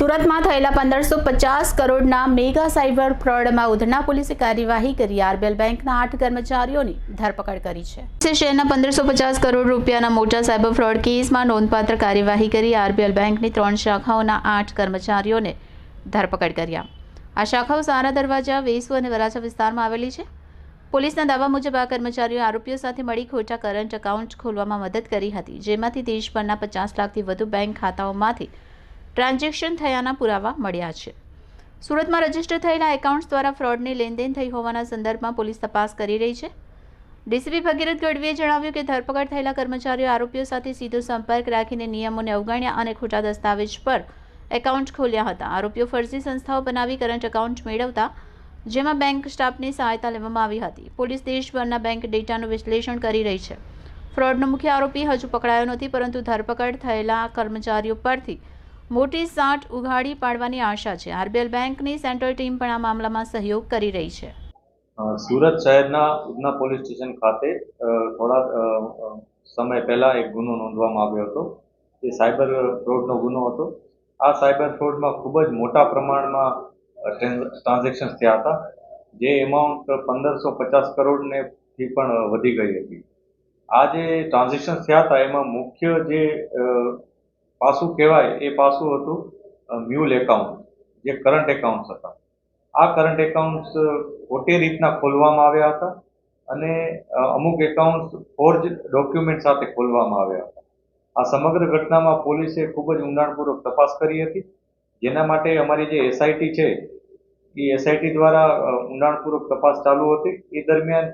સુરતમાં થયેલા પંદરસો પચાસ કરોડના મેગા સાયબર ફ્રોડમાં ઉધના પોલીસે કાર્યવાહી કરી. આરબીએલ બેંકના આઠ કર્મચારીઓની ધરપકડ કરી છે. શહેરના પંદરસો પચાસ કરોડ રૂપિયાના મોટા સાયબર ફ્રોડ કેસમાં નોંધપાત્ર કાર્યવાહી કરી આરબીએલ બેંકની ત્રણ શાખાઓના આઠ કર્મચારીઓને ધરપકડ કર્યા. આ શાખાઓ સારા દરવાજા, વેસુ અને વરાછા વિસ્તારમાં આવેલી છે. પોલીસના દાવા મુજબ આ કર્મચારીઓ આરોપીઓ સાથે મળી ખોટા કરંટ એકાઉન્ટ ખોલવામાં મદદ કરી હતી, જેમાંથી દેશભરના પચાસ લાખથી વધુ બેંક ખાતાઓમાંથી ટ્રાન્ઝેક્શન થયાના પુરાવા મળ્યા છે. સુરતમાં રજિસ્ટર થયેલા એકાઉન્ટ્સ દ્વારા ફ્રોડની લેનદેન થઈ હોવાના સંદર્ભમાં પોલીસ તપાસ કરી રહી છે. ડીસીપી ભગીરથ ગઢવીએ જણાવ્યું કે ધરપકડ થયેલા કર્મચારીઓ આરોપીઓ સાથે સીધો સંપર્ક રાખીને નિયમોને અવગણ્યા અને ખોટા દસ્તાવેજ પર એકાઉન્ટ ખોલ્યા હતા. આરોપીઓ ફરજી સંસ્થાઓ બનાવી કરંટ એકાઉન્ટ મેળવતા, જેમાં બેંક સ્ટાફની સહાયતા લેવામાં આવી હતી. પોલીસ દેશભરના બેંક ડેટાનું વિશ્લેષણ કરી રહી છે. ફ્રોડનો મુખ્ય આરોપી હજુ પકડાયો નથી, પરંતુ ધરપકડ થયેલા કર્મચારીઓ પરથી મોટી સાંઠ ઉઘાડી પાડવાની આશા છે. આરબીએલ બેંકની સેન્ટ્રલ ટીમ પણ આ મામલામાં સહયોગ કરી રહી છે. સુરત શહેરના ઉધના પોલીસ સ્ટેશન ખાતે થોડા સમય પહેલા એક ગુનો નોંધવામાં આવ્યો હતો. એ સાયબર ફ્રોડનો ગુનો હતો. આ સાયબર ફ્રોડમાં ખૂબ જ મોટા પ્રમાણમાં ટ્રાન્ઝેક્શન થયા હતા, જે એમાઉન્ટ પંદરસો પચાસ કરોડને થી પણ વધી ગઈ હતી. આ જે ટ્રાન્ઝેક્શન્સ થયા હતા, એમાં મુખ્ય જે પાસું કહેવાય એ પાસું હતું મ્યુલ એકાઉન્ટ, જે કરંટ એકાઉન્ટ્સ હતા. આ કરંટ એકાઉન્ટ્સ ખોટી રીતના ખોલવામાં આવ્યા હતા અને અમુક એકાઉન્ટ્સ ફોર્જ ડોક્યુમેન્ટ સાથે ખોલવામાં આવ્યા હતા. આ સમગ્ર ઘટનામાં પોલીસે ખૂબ જ ઊંડાણપૂર્વક તપાસ કરી હતી. જેના માટે અમારી જે એસઆઈટી છે, એ એસઆઈટી દ્વારા ઊંડાણપૂર્વક તપાસ ચાલુ હતી. એ દરમિયાન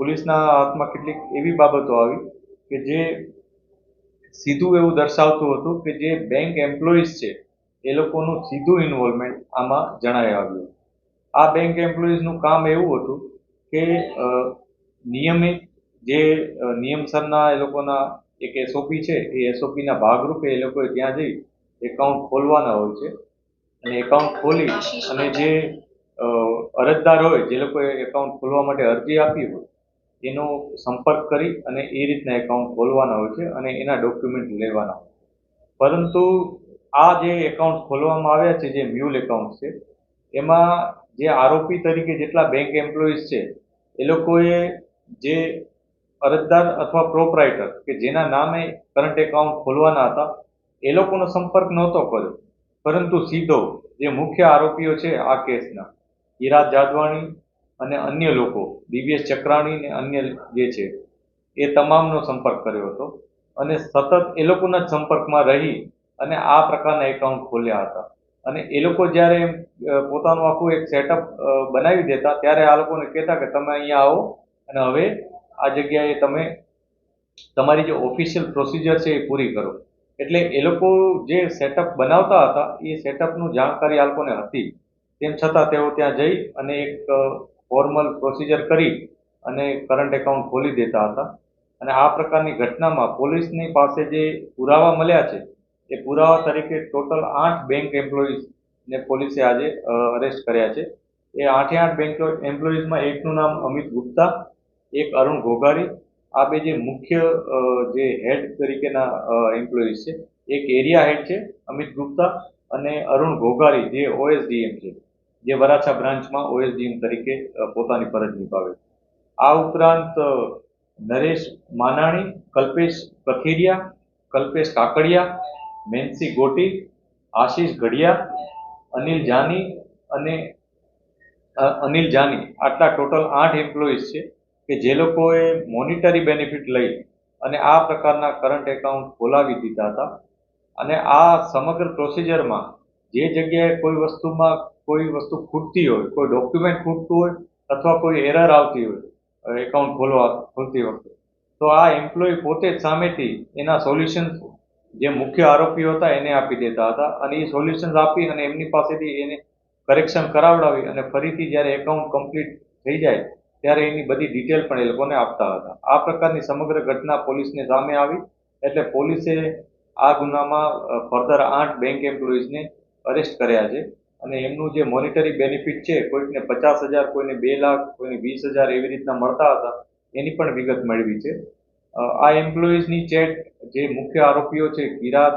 પોલીસના હાથમાં કેટલીક એવી બાબતો આવી કે જે સીધું એવું દર્શાવતું હતું કે જે બેંક એમ્પ્લોઈઝ છે, એ લોકોનું સીધું ઇન્વોલ્વમેન્ટ આમાં જણાઈ આવ્યું. આ બેંક એમ્પ્લોઈઝનું કામ એવું હતું કે નિયમિત જે નિયમસરના એ લોકોના એક એસઓપી છે, એ એસઓપીના ભાગરૂપે એ લોકોએ ત્યાં જઈ એકાઉન્ટ ખોલવાના હોય છે. અને એકાઉન્ટ ખોલી અને જે અરજદાર હોય, જે લોકોએ એકાઉન્ટ ખોલવા માટે અરજી આપી હોય એનો સંપર્ક કરી અને એ રીતના એકાઉન્ટ ખોલવાના હોય છે અને એના ડોક્યુમેન્ટ લેવાના હોય પરંતુ આ જે એકાઉન્ટ ખોલવામાં આવ્યા છે, જે મ્યુલ એકાઉન્ટ છે, એમાં જે આરોપી તરીકે જેટલા બેંક એમ્પ્લોઈઝ છે, એ લોકોએ જે અરજદાર અથવા પ્રોપરાઇટર કે જેના નામે કરંટ એકાઉન્ટ ખોલવાના હતા, એ લોકોનો સંપર્ક નહોતો કર્યો. પરંતુ સીધો જે મુખ્ય આરોપીઓ છે આ કેસના ઈરાદ જાદવાણી અને અન્ય લોકો દિવ્યેશ ચક્રાણી ને અન્ય જે છે, એ તમામનો સંપર્ક કર્યો હતો. અને સતત એ લોકોના સંપર્કમાં રહી અને આ પ્રકારના એકાઉન્ટ ખોલ્યા હતા. અને એ લોકો જ્યારે પોતાનું આખું એક સેટઅપ બનાવી દેતા, ત્યારે આ લોકોને કહેતા કે તમે અહીંયા આવો અને હવે આ જગ્યાએ તમે તમારી જે ઓફિશિયલ પ્રોસિજર છે એ પૂરી કરો. એટલે એ લોકો જે સેટઅપ બનાવતા હતા, એ સેટઅપનું જાણકારી આ લોકોને હતી. તેમ છતાં તેઓ ત્યાં જઈ અને એક ફોર્મલ પ્રોસિજર કરી અને કરંટ એકાઉન્ટ ખોલી દેતા હતા. અને આ પ્રકારની ઘટનામાં પોલીસની પાસે જે પુરાવા મળ્યા છે, એ પુરાવા તરીકે ટોટલ આઠ બેંક એમ્પ્લોઈઝને પોલીસે આજે અરેસ્ટ કર્યા છે. એ આઠે આઠ બેંક એમ્પ્લોઈઝમાં એકનું નામ અમિત ગુપ્તા, એક અરુણ ઘોઘારી, આ બે જે મુખ્ય જે હેડ તરીકેના એમ્પ્લોઈઝ છે, એક એરિયા હેડ છે અમિત ગુપ્તા અને અરુણ ઘોઘારી, જે ઓએસડીએમ છે. જે વરાછા બ્રાન્ચમાં ઓએસડીએમ તરીકે પોતાની ફરજ નિભાવે છે. આ ઉપરાંત નરેશ માનાણી, કલ્પેશ કથિરિયા કલ્પેશ કાકડિયા, મેન્સી ગોટી, આશીષ ઘડિયા, અનિલ જાની અને અનિલ જાની. આટલા ટોટલ આઠ એમ્પ્લોઈઝ છે કે જે લોકોએ મોનિટરી બેનિફિટ લઈ અને આ પ્રકારના કરંટ એકાઉન્ટ ખોલાવી દીધા હતા. અને આ સમગ્ર પ્રોસિજરમાં જે જગ્યાએ કોઈ વસ્તુમાં કોઈ વસ્તુ ખૂટતી હોય, કોઈ ડોક્યુમેન્ટ ખૂટતું હોય અથવા કોઈ એરર આવતી હોય એકાઉન્ટ ખોલવા, ખોલતી વખતે. તો આ એમ્પ્લોય પોતે જ સામેથી એના સોલ્યુશન જે મુખ્ય આરોપીઓ હતા એને આપી દેતા હતા અને એ સોલ્યુશન્સ આપી અને એમની પાસેથી એને કરેક્શન કરાવડાવી અને ફરીથી જ્યારે એકાઉન્ટ કમ્પ્લીટ થઈ જાય ત્યારે એની બધી ડિટેલ પણ એ લોકોને આપતા હતા. આ પ્રકારની સમગ્ર ઘટના પોલીસને સામે આવી એટલે પોલીસે આ ગુનામાં ફર્ધર આઠ બેંક એમ્પ્લોઈઝને અરેસ્ટ કર્યા છે. અને એમનું જે મોનિટરી બેનિફિટ છે, કોઈકને પચાસ હજાર, કોઈને બે લાખ, કોઈને વીસ હજાર એવી રીતના મળતા હતા, એની પણ વિગત મેળવી છે. આ એમ્પ્લોઈઝની ચેટ જે મુખ્ય આરોપીઓ છે, કિરાત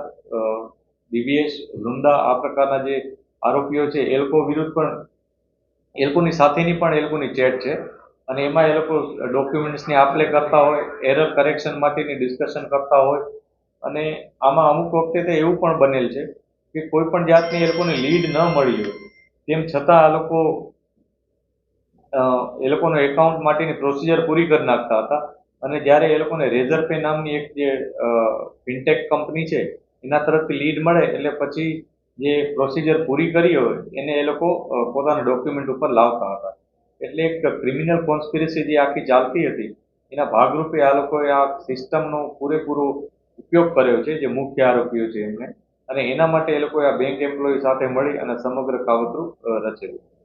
દિવ્યેશ, વૃંદા, આ પ્રકારના જે આરોપીઓ છે, એ લોકો વિરુદ્ધ પણ, એ લોકોની સાથેની પણ એ લોકોની ચેટ છે. અને એમાં એ લોકો ડોક્યુમેન્ટ્સની આપલે કરતા હોય એરર કરેક્શન માટેની ડિસ્કશન કરતા હોય. અને આમાં અમુક વખતે તો એવું પણ બનેલ છે કે કોઈ પણ જાતની એ લોકોને લીડ ન મળી હોય. તેમ છતાં આ લોકો એ લોકોનો એકાઉન્ટ માટેની પ્રોસિજર પૂરી કરી નાખતા હતા. અને જ્યારે એ લોકોને રેઝર પે નામની એક જે ફિનટેક કંપની છે, એના તરફથી લીડ મળે એટલે પછી જે પ્રોસિજર પૂરી કરી હોય, એને એ લોકો પોતાના ડોક્યુમેન્ટ ઉપર લાવતા હતા. એટલે એક ક્રિમિનલ કોન્સ્પિરસી જે આખી ચાલતી હતી, એના ભાગરૂપે આ લોકોએ આ સિસ્ટમનો પૂરેપૂરો ઉપયોગ કર્યો છે, જે મુખ્ય આરોપીઓ છે એમને. અને એના માટે એ લોકોએ આ બેંક એમ્પ્લોય સાથે મળી અને સમગ્ર કાવતરું રચેલું.